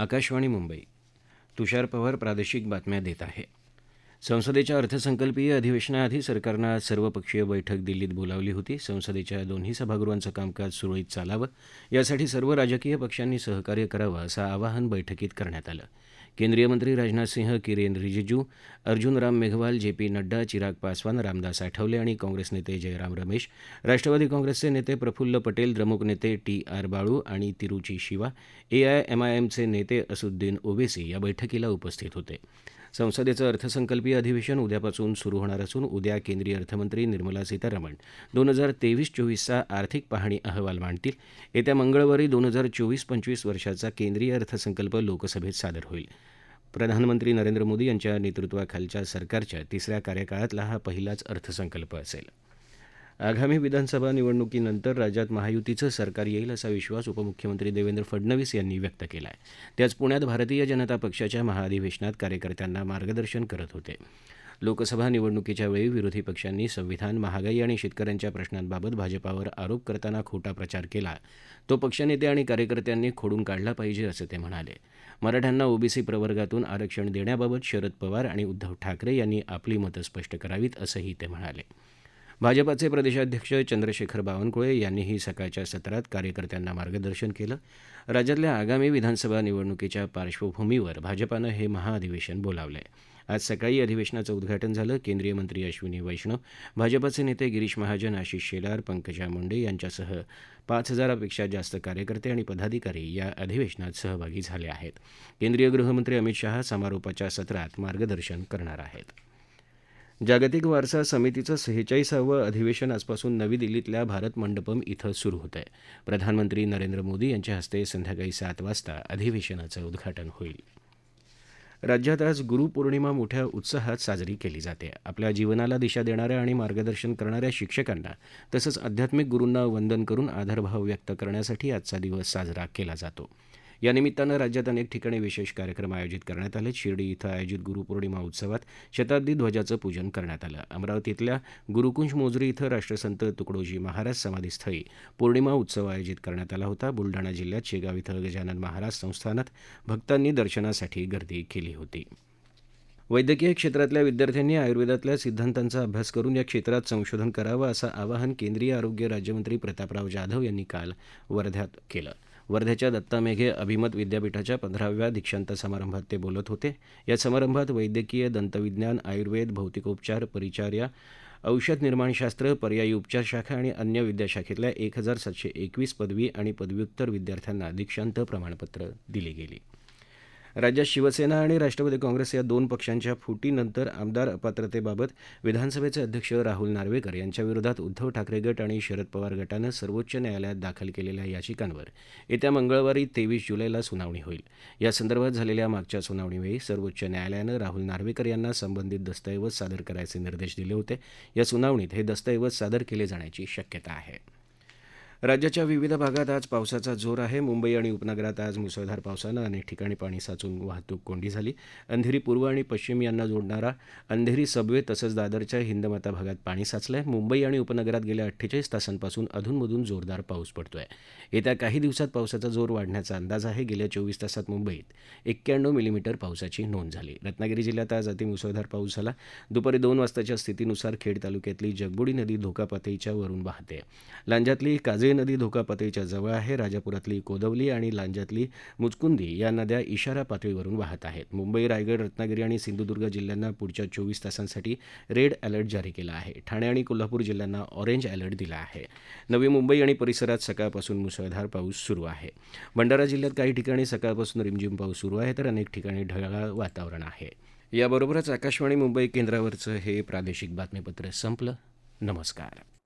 आकाशवाणी मुंबई. तुषार पवार प्रादेशिक बातम्या देत आहे. संसदेच्या अर्थसंकल्पीय अधिवेशनाआधी सरकारनं आज सर्वपक्षीय बैठक दिल्लीत बोलावली होती. संसदेच्या दोन्ही सभागृहांचं कामकाज सुरळीत चालावं यासाठी सर्व राजकीय पक्षांनी सहकार्य करावं असं आवाहन बैठकीत करण्यात आलं. केंद्रीय मंत्री राजनाथ सिंह किरेन रिजिजू अर्जुन राम मेघवाल जे पी नड्डा चिराग पासवान रामदास आठवले आणि काँग्रेस नेते जयराम रमेश राष्ट्रवादी काँग्रेसचे नेते प्रफुल्ल पटेल द्रमुक नेते टी आर बाळू आणि तिरुची शिवा एआयएमआयएमचे नेते असुद्दीन ओवेसी या बैठकीला उपस्थित होते. संसदेचं अर्थसंकल्पीय अधिवेशन उद्यापासून सुरू होणार असून उद्या केंद्रीय अर्थमंत्री निर्मला सीतारामन दोन हजार तेवीस चोवीसचा आर्थिक पाहणी अहवाल मांडतील. येत्या मंगळवारी दोन हजार चोवीस पंचवीस वर्षाचा केंद्रीय अर्थसंकल्प लोकसभेत सादर होईल. प्रधानमंत्री नरेंद्र मोदी यांच्या नेतृत्वाखालच्या सरकारच्या तिसऱ्या कार्यकाळातला हा पहिलाच अर्थसंकल्प असेल. आगामी विधानसभा निवडणुकीनंतर राज्यात महायुतीचं सरकार येईल असा विश्वास उपमुख्यमंत्री देवेंद्र फडणवीस यांनी व्यक्त केला आहे ते आज पुण्यात भारतीय जनता पक्षाच्या महाअधिवेशनात कार्यकर्त्यांना मार्गदर्शन करत होते. लोकसभा निवडणुकीच्या वेळी विरोधी पक्षांनी संविधान महागाई आणि शेतकऱ्यांच्या प्रश्नांबाबत भाजपावर आरोप करताना खोटा प्रचार केला. तो पक्षनेते आणि कार्यकर्त्यांनी खोडून काढला पाहिजे असं ते म्हणाले. मराठ्यांना ओबीसी प्रवर्गातून आरक्षण देण्याबाबत शरद पवार आणि उद्धव ठाकरे यांनी आपली मतं स्पष्ट करावीत असंही ते म्हणाले. भाजपाचे प्रदेशाध्यक्ष चंद्रशेखर बावनकुळे यांनीही सकाळच्या सत्रात कार्यकर्त्यांना मार्गदर्शन केलं. राज्यातल्या आगामी विधानसभा निवडणुकीच्या पार्श्वभूमीवर भाजपानं हे महाअधिवेशन बोलावलं आहे आज सकाळी अधिवेशनाचं उद्घाटन झालं. केंद्रीय मंत्री अश्विनी वैष्णव भाजपाचे नेते गिरीश महाजन आशिष शेलार पंकजा मुंडे यांच्यासह पाच हजारापेक्षा जास्त कार्यकर्ते आणि पदाधिकारी या अधिवेशनात सहभागी झाले आहेत. केंद्रीय गृहमंत्री अमित शहा समारोपाच्या सत्रात मार्गदर्शन करणार आहेत. जागतिक वारसा समितीचं सेहेचाळीसावं अधिवेशन आजपासून नवी दिल्लीतल्या भारत मंडपम इथं सुरू होत आहे प्रधानमंत्री नरेंद्र मोदी यांच्या हस्ते संध्याकाळी सात वाजता अधिवेशनाचं उद्घाटन होईल. राज्यात आज गुरुपौर्णिमा मोठ्या उत्साहात साजरी केली जाते. आपल्या जीवनाला दिशा देणाऱ्या आणि मार्गदर्शन करणाऱ्या शिक्षकांना तसंच आध्यात्मिक गुरूंना वंदन करून आदरभाव व्यक्त करण्यासाठी आजचा दिवस साजरा केला जातो. यानिमित्तानं राज्यात अनेक ठिकाणी विशेष कार्यक्रम आयोजित करण्यात आले शिर्डी इथं आयोजित गुरुपौर्णिमा उत्सवात शताब्दी ध्वजाचं पूजन करण्यात आलं. अमरावतीतल्या गुरुकुंज मोजरी इथं राष्ट्रसंत तुकडोजी महाराज समाधीस्थळी पौर्णिमा उत्सव आयोजित करण्यात आला होता. बुलडाणा जिल्ह्यात शेगाव इथं गजानन महाराज संस्थानात भक्तांनी दर्शनासाठी गर्दी केली होती. वैद्यकीय क्षेत्रातल्या विद्यार्थ्यांनी आयुर्वेदातल्या सिद्धांतांचा अभ्यास करून या क्षेत्रात संशोधन करावं असं आवाहन केंद्रीय आरोग्य राज्यमंत्री प्रतापराव जाधव यांनी काल वर्ध्यात केलं. वर्ध्याच्या दत्ता मेघे अभिमत विद्यापीठाच्या पंधराव्या दीक्षांत समारंभात ते बोलत होते. या समारंभात वैद्यकीय दंतविज्ञान आयुर्वेद भौतिकोपचार परिचार्या औषध निर्माणशास्त्र पर्यायी उपचार शाखा आणि अन्य विद्याशाखेतल्या एक हजार सातशे एकवीस पदवी आणि पदव्युत्तर विद्यार्थ्यांना दीक्षांत प्रमाणपत्र दिली गेली. राज्यात शिवसेना आणि राष्ट्रवादी काँग्रेस या दोन पक्षांच्या फुटीनंतर आमदार अपात्रतेबाबत विधानसभेचे अध्यक्ष राहुल नार्वेकर यांच्याविरोधात उद्धव ठाकरे गट आणि शरद पवार गटानं सर्वोच्च न्यायालयात दाखल केलेल्या याचिकांवर येत्या मंगळवारी तेवीस जुलैला सुनावणी होईल. यासंदर्भात झालेल्या मागच्या सुनावणीवेळी सर्वोच्च न्यायालयानं राहुल नार्वेकर यांना संबंधित दस्तऐवज सादर करायचे निर्देश दिले होते. या सुनावणीत हे दस्तऐवज सादर केले जाण्याची शक्यता आहे. राज्याच्या विविध भागात आज पावसाचा जोर आहे. मुंबई आणि उपनगरात आज मुसळधार पावसानं अनेक ठिकाणी पाणी साचून वाहतूक कोंडी झाली. अंधेरी पूर्व आणि पश्चिम यांना जोडणारा अंधेरी सबवे तसंच दादरच्या हिंदमाता भागात पाणी साचलंय. मुंबई आणि उपनगरात गेल्या अठ्ठेचाळीस तासांपासून अधूनमधून जोरदार पाऊस पडतोय. येत्या काही दिवसात पावसाचा जोर वाढण्याचा अंदाज आहे. गेल्या चोवीस तासात मुंबईत एक्क्याण्णव मिलीमीटर पावसाची नोंद झाली. रत्नागिरी जिल्ह्यात आज अतिमुसळधार पाऊस झाला. दुपारी दोन वाजताच्या स्थितीनुसार खेड तालुक्यातली जगबुडी नदी धोकापातळीच्या वरून वाहते. लांजातली काजे नदी धोका पातळीच्या जवळ आहे. राजापुरातली कोदवली आणि लांजातली मुचकुंदी या नद्या इशारा पातळीवरून वाहत आहेत. मुंबई रायगड रत्नागिरी आणि सिंधुदुर्ग जिल्ह्यांना पुढच्या चोवीस तासांसाठी रेड अलर्ट जारी केला आहे. ठाणे आणि कोल्हापूर जिल्ह्यांना ऑरेंज अलर्ट दिला आहे. नवी मुंबई आणि परिसरात सकाळपासून मुसळधार पाऊस सुरू आहे. भंडारा जिल्ह्यात काही ठिकाणी सकाळपासून रिमझिम पाऊस सुरू आहे तर अनेक ठिकाणी ढगाळ वातावरण आहे. याबरोबरच आकाशवाणी मुंबई केंद्रावरचं हे प्रादेशिक बातमीपत्र संपलं. नमस्कार.